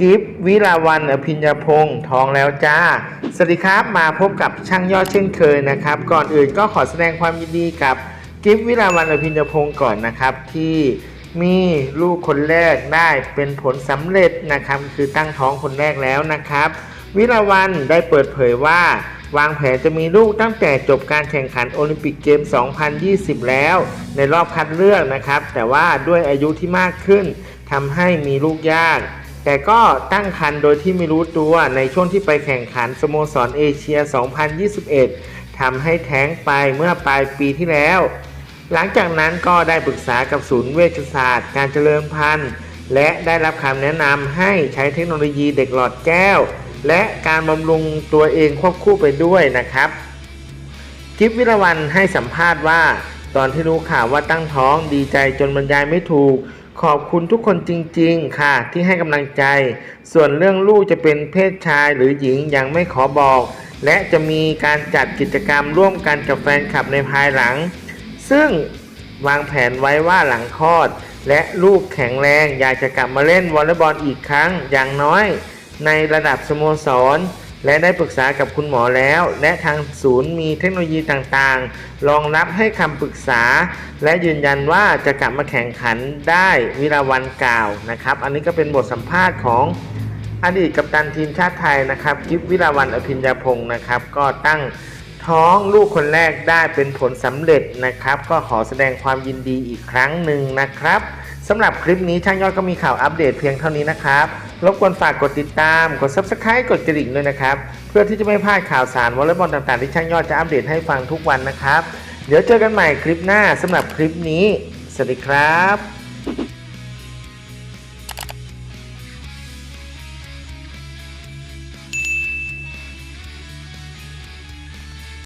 กิฟวิลาวันอภิญญาพงศ์ท้องแล้วจ้า สวัสดีครับมาพบกับช่างยอดเช่นเคยนะครับ ก่อนอื่นก็ขอแสดงความยินดีกับกิฟวิลาวันอภิญญาพงศ์ก่อนนะครับ ที่มีลูกคนแรกได้เป็นผลสำเร็จนะครับ คือตั้งท้องคนแรกแล้วนะครับ วิลาวันได้เปิดเผยว่า วางแผนจะมีลูกตั้งแต่จบการแข่งขันโอลิมปิกเกม 2020 แล้ว ในรอบคัดเลือกนะครับ แต่ว่าด้วยอายุที่มากขึ้นทำให้มีลูกยาก แต่ก็ตั้งครรภ์โดยที่ไม่รู้ตัวในช่วงที่ไปแข่งขันสโมสรเอเชีย 2021 ทำให้แท้งไปเมื่อปลายปีที่แล้ว หลังจากนั้นก็ได้ปรึกษากับศูนย์เวชศาสตร์ การเจริญพันธุ์ และได้รับคำแนะนำให้ใช้เทคโนโลยีเด็กหลอดแก้ว และการบำรุงตัวเองควบคู่ไปด้วยนะครับกิฟวิรวันให้สัมภาษณ์ว่า ตอนที่รู้ข่าวว่าตั้งท้องดีใจจนบรรยายไม่ถูก ขอบคุณทุกคนจริงๆ ค่ะ ที่ให้กำลังใจ ส่วนเรื่องลูกจะเป็นเพศชายหรือหญิงยังไม่ขอบอก และจะมีการจัดกิจกรรมร่วมกันกับแฟนคลับในภายหลัง ซึ่งวางแผนไว้ว่าหลังคลอด และลูกแข็งแรงอยากจะกลับมาเล่นวอลเลย์บอลอีกครั้งอย่างน้อย ในระดับสโมสร และได้ปรึกษากับคุณหมอแล้ว และทางศูนย์มีเทคโนโลยีต่างๆ รองรับให้คำปรึกษา และยืนยันว่าจะกลับมาแข่งขันได้วิราวันกล่าวนะครับ อันนี้ก็เป็นบทสัมภาษณ์ของอดีตกัปตันทีมชาติไทยนะครับกิฟวิราวันอภิญญาพงศ์นะครับ ก็ตั้งท้องลูกคนแรกได้เป็นผลสำเร็จนะครับ ก็ขอแสดงความยินดีอีกครั้งหนึ่งนะครับ สำหรับคลิปนี้ช่างยอดก็มีข่าวอัปเดตเพียงเท่านี้นะครับ รบกวนฝากกดติดตาม กด subscribe กดกระดิ่งด้วยนะครับ เพื่อที่จะไม่พลาดข่าวสารวอลเลย์บอลต่างๆที่ช่างยอดจะอัปเดตให้ฟังทุกวันนะครับ เดี๋ยวเจอกันใหม่คลิปหน้าสำหรับคลิปนี้ สวัสดีครับ